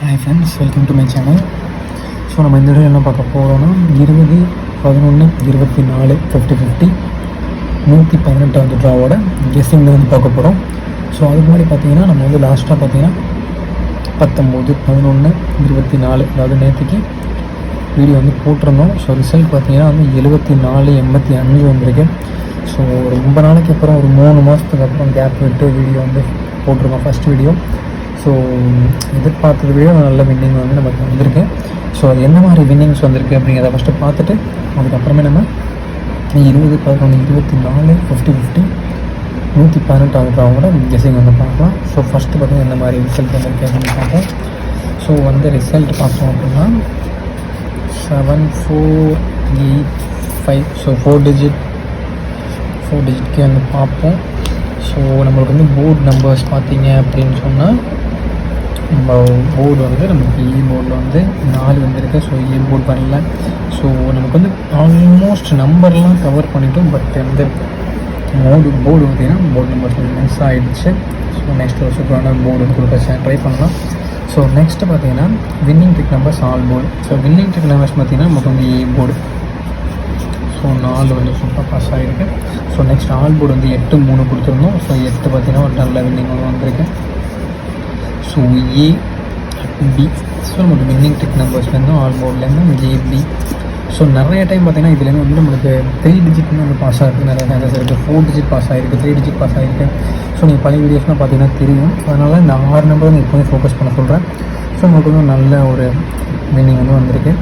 Hi friends welcome to my channel so நம்ம இந்த video என்ன பார்க்க போகிறோம்னா இருபது பதினொன்று இருபத்தி நாலு ஃபிஃப்டி ஃபிஃப்டி நூற்றி பதினெட்டாவது ட்ராவோட கெஸ்ஸிங் வந்து பார்க்க போகிறோம் ஸோ அதுக்கு முன்னாடி பார்த்தீங்கன்னா நம்ம வந்து லாஸ்ட்டாக பார்த்தீங்கன்னா பத்தொம்போது பதினொன்று இருபத்தி நாலு அதாவது நேற்றுக்கு வீடியோ வந்து போட்டிருந்தோம். ஸோ ரிசல்ட் பார்த்தீங்கன்னா வந்து எழுபத்தி நாலு எண்பத்தி அஞ்சு வந்திருக்கு. ஸோ ரொம்ப நாளைக்கு அப்புறம் ஒரு மூணு மாதத்துக்கு அப்புறம் கேப் விட்டு வீடியோ வந்து போட்டிருக்கோம் ஃபஸ்ட் வீடியோ ஸோ எதிர்பார்த்ததை விட நல்ல வின்னிங் வந்து நமக்கு வந்திருக்கு. ஸோ அது என்ன மாதிரி வின்னிங்ஸ் வந்திருக்கு அப்படிங்கிறத ஃபஸ்ட்டு பார்த்துட்டு அதுக்கப்புறமே நம்ம இருபது பதினொன்று இருபத்தி நாலு ஃபிஃப்டி ஃபிஃப்டி நூற்றி பதினெட்டாவது ரவுண்டோட கெஸிங் வந்து பார்க்கலாம். ஸோ ஃபஸ்ட்டு பார்த்தீங்கன்னா என்ன மாதிரி ரிசல்ட் வந்திருக்கு அப்படின்னு பார்ப்போம். ஸோ வந்து ரிசல்ட் பார்த்தோம் அப்படின்னா seven four eight five so four digit four டிஜிட்கே வந்து பார்ப்போம். ஸோ நம்மளுக்கு வந்து போர்டு நம்பர்ஸ் பார்த்தீங்க அப்படின்னு சொன்னால் நம்ம போர்டு வந்து நமக்கு இ போர்டில் வந்து நாலு வந்திருக்கு. ஸோ இ போர்டு பண்ணல. ஸோ நமக்கு வந்து ஆல்மோஸ்ட் நம்பர்லாம் கவர் பண்ணிட்டோம். பட் வந்து போர்டு போர்டு பார்த்தீங்கன்னா போர்டு நம்பர் கொஞ்சம் மிஸ் ஆகிடுச்சு ஸோ நெக்ஸ்ட் ஒரு சூப்பரான போர்டு வந்து கொடுக்க ட்ரை பண்ணலாம். ஸோ நெக்ஸ்ட்டு பார்த்தீங்கன்னா winning trick numbers all board so winning trick numbers பார்த்தீங்கன்னா நமக்கு வந்து ஏ போர்டு ஸோ நாலு வந்து சூப்பராக பாஸ் ஆகிருக்கு ஸோ நெக்ஸ்ட் ஆல் போர்டு வந்து எட்டு மூணு கொடுத்துருந்தோம். ஸோ எட்டு பார்த்தீங்கன்னா ஒரு நல்ல வின்னிங் வந்திருக்கு. ஸோ ஏ பி ஸோ நம்மளுக்கு மின்னிங் டெக் நம்பர்ஸ்லேருந்து ஆல் போர்ட்லேருந்து ஜேபி ஸோ நிறைய டைம் பார்த்தீங்கன்னா இதுலேருந்து வந்து நம்மளுக்கு த்ரீ டிஜிட்னு வந்து பாஸ் ஆகிருக்கு நிறைய சேனல்ஸ் இருக்குது ஃபோர் டிஜிட் பாஸ் ஆகிருக்கு த்ரீ டிஜிட் பாஸ் ஆகிருக்கு ஸோ நீங்கள் பழைய வீடியோஸ்லாம் பார்த்தீங்கன்னா தெரியும். அதனால் இந்த ஆறு நம்பர் வந்து எப்போதும் ஃபோக்கஸ் பண்ண சொல்கிறேன் ஸோ நமக்கு வந்து நல்ல ஒரு மீனிங் வந்து வந்திருக்கு.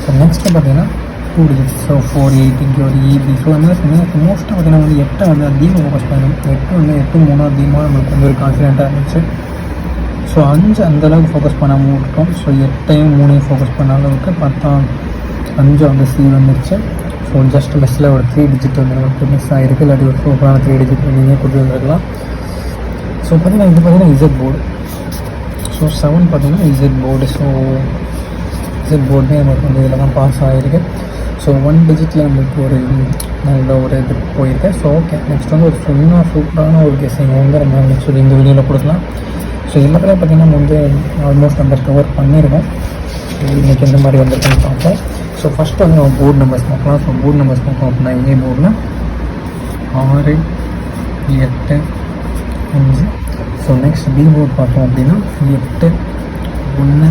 ஸோ நெக்ஸ்ட்டு பார்த்தீங்கன்னா two digit so four eight இங்கே ஒரு இபி ஸோ அந்த மாதிரி மோஸ்ட்டாக பார்த்தீங்கன்னா வந்து எட்டை வந்து அதிகமாக ஃபோக்கஸ் பண்ணணும். எட்டு வந்து எட்டு மூணு அதிகமாக நம்மளுக்கு வந்து ஒரு கான்ஃபிடென்ட்டாக இருந்துச்சு. ஸோ அஞ்சு அந்தளவுக்கு ஃபோக்கஸ் பண்ணாமல் விட்டோம் ஸோ எட்டையும் மூணையும் ஃபோக்கஸ் பண்ண அளவுக்கு பத்தாம் அஞ்சு வந்து சி வந்துருச்சு. ஸோ ஜஸ்ட் மிஸ்ஸில் ஒரு த்ரீ டிஜிட் வந்து மிஸ் ஆகிருக்கு இல்லாட்டி ஒரு சூப்பரான த்ரீ டிஜிட் நீங்கள் கொடுத்து வந்துருக்கலாம் ஸோ பார்த்தீங்கன்னா இது பார்த்தீங்கன்னா இசட் போர்டு ஸோ செவன் பார்த்தீங்கன்னா இசட் போர்டு ஸோ இசட் போர்டுமே நமக்கு வந்து இதில் தான் பாஸ் ஆகிருக்கு ஸோ ஒன் டிஜிட்டில் நம்மளுக்கு ஒரு நல்ல ஒரு இது போயிருக்கு. ஸோ ஓகே நெக்ஸ்ட் வந்து ஒரு சொன்னால் சூப்பரான ஒரு கெஸிங் வந்து நம்ம நெக்ஸ்ட் இந்த வீடியோவில் கொடுக்கலாம். ஸோ எல்லாத்துலேயும் பார்த்தீங்கன்னா வந்து ஆல்மோஸ்ட் நம்பர் கவர் பண்ணியிருக்கோம் ஸோ இன்றைக்கி எந்த மாதிரி வந்திருக்குன்னு பார்ப்போம். ஸோ ஃபஸ்ட்டு வந்து நம்ம போர்டு நம்பர்ஸ் பார்க்கலாம். ஸோ போர்டு நம்பர்ஸ் பார்ப்போம் அப்படின்னா ஏ போர்டில் ஆறு எட்டு அஞ்சு. ஸோ நெக்ஸ்ட் பி போர்டு பார்த்தோம் அப்படின்னா எட்டு ஒன்று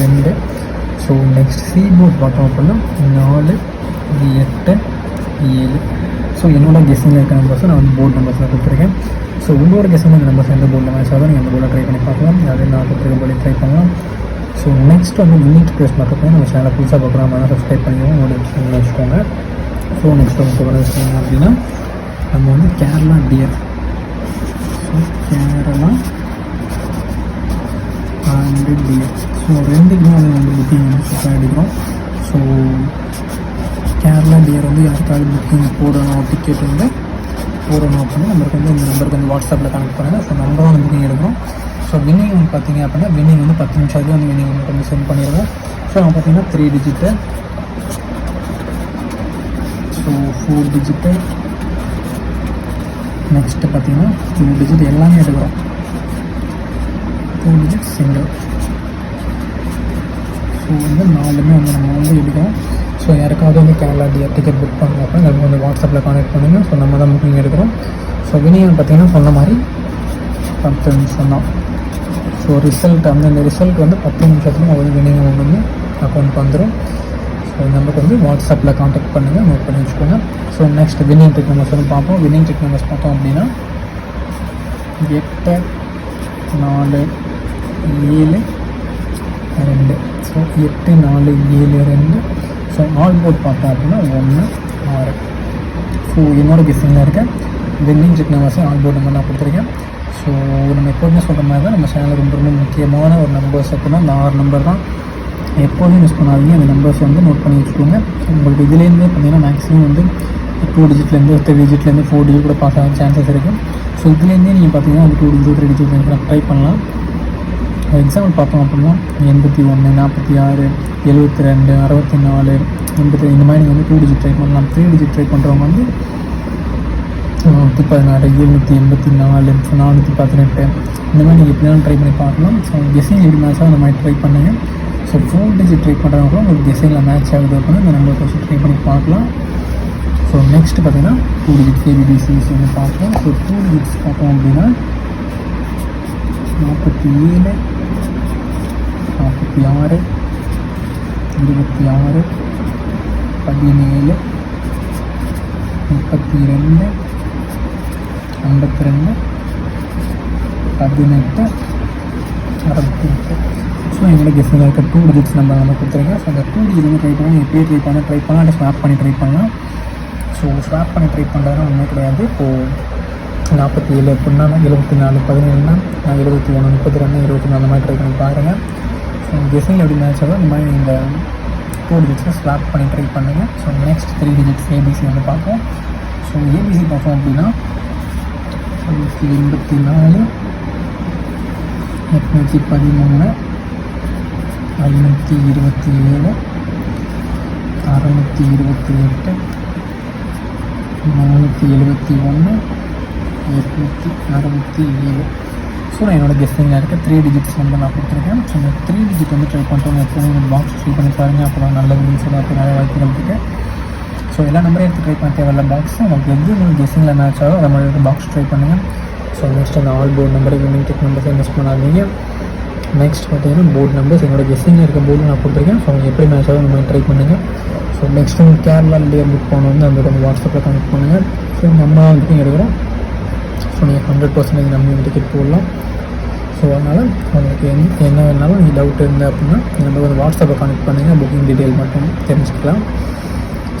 ரெண்டு. ஸோ நெக்ஸ்ட் சி போர்டு பார்த்தோம் அப்படின்னா நாலு எட்டு ஏழு. ஸோ என்னோட கெஸ்ஸிங்கில் இருக்க நம்பர்ஸை நான் வந்து போர்டு நம்பர்ஸில் கொடுத்துருக்கேன். ஸோ உங்களோட கெஸ்ஸிங் இந்த நம்பர்ஸ் எந்த போர்டில் நம்பர்ஸ் ஆகும் நீங்கள் அந்த போர்டில் ட்ரை பண்ணி பார்க்கலாம். அதே நான் கொடுத்துருக்க போர்டில் ட்ரை பண்ணலாம். ஸோ நெக்ஸ்ட் வந்து யூனிட் ப்ளேஸ் பார்க்கப்போ நம்ம சேனலை புதுசாக பார்க்குறோம் அதனால் சப்ஸ்கிரைப் பண்ணிக்கோங்க நோட்டிஃபிகேஷன் வச்சுக்கோங்க. ஸோ நெக்ஸ்ட் வந்து சொல்கிற விஷயம் அப்படின்னா நம்ம வந்து Kerala dear so Kerala and dear so ரெண்டுக்குமே வந்து வந்து புக்கிங் வந்து சூப்பராக எடுக்கிறோம் ஸோ கேரளா பியர் வந்து யாருக்காவது புக்கிங் போடணும் டிக்கெட் வந்து போடணும் அப்படின்னா நம்மளுக்கு வந்து இந்த நம்பருக்கு வந்து வாட்ஸ்அப்பில் கனெக்ட் பண்ணுங்கள் ஸோ நம்பரும் வந்து புக்கிங் எடுக்கணும். ஸோ வின்னிங் வந்து பார்த்தீங்க அப்படின்னா வின்னிங் வந்து பத்து நிமிஷத்துக்கு வந்து வின்னிங் வந்து கொஞ்சம் சென்ட் பண்ணிடுவோம் ஸோ நம்ம பார்த்தீங்கன்னா three digit so four digit next பார்த்தீங்கன்னா டூ டிஜிட் எல்லாமே எடுக்கிறோம். டூ டிஜிட் சிங்கிள் ஸோ வந்து நாலுமே வந்து நம்ம வந்து எடுக்கிறோம். ஸோ யாருக்காவது வந்து கேரளா டிஆர் டிக்கெட் புக் பண்ணணும் அப்படின்னா நம்ம வந்து வாட்ஸ்அப்பில் கான்டெக்ட் பண்ணுங்கள் ஸோ நம்ம தான் புக்கிங் எடுக்கிறோம். ஸோ வினியன் பார்த்தீங்கன்னா சொன்ன மாதிரி பத்து நிமிஷம் தான். ஸோ ரிசல்ட் அந்த இந்த ரிசல்ட் வந்து பத்து நிமிஷத்துல ஒரு வினியம் வந்து அக்கௌண்ட் வந்துடும் ஸோ நமக்கு வந்து வாட்ஸ்அப்பில் கான்டாக்ட் பண்ணுங்கள் நோட் பண்ணி வச்சுக்கோங்க. So next winning tech numbers வந்து பார்ப்போம். வின்னிங் டெக் நம்பர்ஸ் பார்த்தோம் அப்படின்னா எட்டு நாலு ஏழு ரெண்டு. ஸோ எட்டு நாலு ஏழு ரெண்டு. ஸோ ஆல் போர்ட் பார்த்தோம் அப்படின்னா ஒன்று ஆறு ஸோ என்னோட கெஸ்டிங்கில் இருக்க? வின்னிங் டெக் நம்பர்ஸையும் ஆல் போர்ட் நம்பர் நான் கொடுத்துருக்கேன். ஸோ நம்ம எப்போதுமே சொல்கிற மாதிரி தான் நம்ம சேனல் ரொம்ப ரொம்ப முக்கியமான ஒரு நம்பர்ஸ் அப்படின்னா இந்த ஆறு நம்பர் தான். எப்போதும் மிஸ் பண்ணாதீங்க. அந்த நம்பர்ஸ் வந்து நோட் பண்ணி வச்சுக்கோங்க. உங்களுக்கு இதுலேருந்தே பார்த்தீங்கன்னா மேக்ஸிமம் வந்து டூ டிஜிட்லேருந்து த்ரீ டிஜிட்லேருந்து ஃபோர் டிஜிட் கூட பாஸ் ஆக சான்சஸ் இருக்குது ஸோ இதுலேருந்தே நீங்கள் பார்த்தீங்கன்னா two digit three digit try பண்ணலாம். எக்ஸாம்பிள் பார்த்தோம் அப்படின்னா எண்பத்தி ஒன்று நாற்பத்தி ஆறு எழுபத்தி ரெண்டு அறுபத்தி நாலு எண்பத்தி இந்த மாதிரி நீங்கள் வந்து டூ டிஜிட் ட்ரை பண்ணலாம். த்ரீ டிஜிட் ட்ரை பண்ணுறவங்க வந்து நூற்றி பதினாறு எழுநூற்றி எண்பத்தி நாலு நானூற்றி பதினெட்டு. இந்த மாதிரி நீங்கள் எப்படினாலும் ட்ரை பண்ணி பார்க்கலாம். ஸோ கெஸிங் எப்படி மேட்ச் ஆகும் அந்த மாதிரி ட்ரை பண்ணுங்கள் ஸோ ஃபோன் டிஜிட் ட்ரை பண்ணுறவங்க கூட உங்களுக்கு கெஸிங்கில் மேட்ச் ஆகுது அப்படின்னா இந்த நம்பர் ஃபஸ்ட்டு ட்ரை பண்ணி பார்க்கலாம். ஸோ நெக்ஸ்ட் பார்த்தீங்கன்னா டூ டிஜிட் கேபிடிசிஸ் வந்து பார்க்கலாம். ஸோ டூ டிஜிட்ஸ் பார்த்தோம் அப்படின்னா நாற்பத்தி ஏழு இருபத்தி ஆறு இருபத்தி ஆறு பதினேழு முப்பத்தி ரெண்டு ஐம்பத்தி ரெண்டு பதினெட்டு அறுபத்தி எட்டு ஸோ என்னோட கெஸ்டில் இருக்க டூ டிஜிட்ஸ் நம்பர் நம்ம கொடுத்துருங்க ஸோ அந்த டூ டிஜிட் வந்து ட்ரை பண்ணால் எப்படியே ட்ரை பண்ணால் ட்ரை பண்ணலாம் அதை ஸ்வாப் பண்ணி ட்ரை பண்ணலாம் ஸோ ஸ்வாப் பண்ணி ட்ரை பண்ணுறதுலாம் ஒன்றும் கிடையாது இப்போது நாற்பத்தி ஏழு எப்படின்னா எழுபத்தி நாலு பதினேழுனா நான் எழுபத்தி ஒன்று முப்பத்தி ரெண்டு இருபத்தி நாலு மாதிரி ட்ரை பண்ணி பாருங்கள் டிசைன் எப்படி மேட்ச் ஆகும் இந்த மாதிரி இந்த டூ டிஜிட்ஸை ஸ்வாப் பண்ணி ட்ரை பண்ணுங்கள் so next three digits A B C வந்து பார்ப்போம். ஸோ ஏபிசி பார்த்தோம் அப்படின்னா எண்பத்தி நாலு எட்நூற்றி பதிமூணு ஐநூற்றி இருபத்தி ஏழு அறநூற்றி இருபத்தி எட்டு நானூற்றி எழுபத்தி ஒன்று எட்நூற்றி அறுபத்தி ஏழு. ஸோ நான் என்னோட கெஸ்டிங்கில் இருக்க த்ரீ டிஜிட்ஸ் நம்பர் நான் கொடுத்துருக்கேன். ஸோ இந்த த்ரீ டிஜிட் வந்து ட்ரை பண்ணிட்டு எப்போதும் இந்த பாக்ஸ் ஃபில் பண்ணி பாருங்கள் அப்புறம் நல்ல ரீல்ஸ் அப்போ நிறைய வாய்ப்புகள் இருக்குது ஸோ எல்லா நம்பரையும் எடுத்து ட்ரை பண்ண தேவையில்ல பாக்ஸ் உங்களுக்கு எது நீங்கள் கெஸ்ஸிங்கில் மேட்ச் ஆகும் அதை மாதிரி பாக்ஸ் ட்ரை பண்ணுங்கள் ஸோ நெக்ஸ்ட் அந்த all board number unit tech நம்பர்ஸை மிஸ் பண்ணாதீங்க. நெக்ஸ்ட் பார்த்தீங்கன்னா போர்டு நம்பர்ஸ் என்னோட கெஸ்ஸிங்கில் இருக்க போர்டு நான் கொடுத்துருக்கேன். ஸோ அவங்க எப்படி மேட்ச் ஆகும் ட்ரை பண்ணுங்கள் ஸோ நெக்ஸ்ட் உங்களுக்கு கேரளா லேயர் புக் போகணும் வந்து அந்த வாட்ஸ்அப்பில் கனெக்ட் பண்ணுங்கள் ஸோ நம்ம வந்துட்டு எடுக்கிறோம் ஸோ நீங்கள் ஹண்ட்ரட் பர்சன்டேஜ் நம்ம டிக்கெட் போடலாம். ஸோ அதனால் உங்களுக்கு என் என்ன வேணாலும் நீங்கள் டவுட் இருந்தால் அப்படின்னா நம்ம வந்து வாட்ஸ்அப்பை கனெக்ட் பண்ணுங்கள் புக்கிங் டீட்டெயில் மட்டும் தெரிஞ்சுக்கலாம்.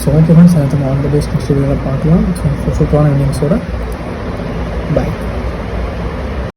ஸோ ஓகே ஃப்ரெண்ட்ஸ் எனக்கு ஆல் த பெஸ்ட் நெக்ஸ்ட் பார்க்கலாம். ஸோ சூப்பரான இன்னிங்ஸோட பாய்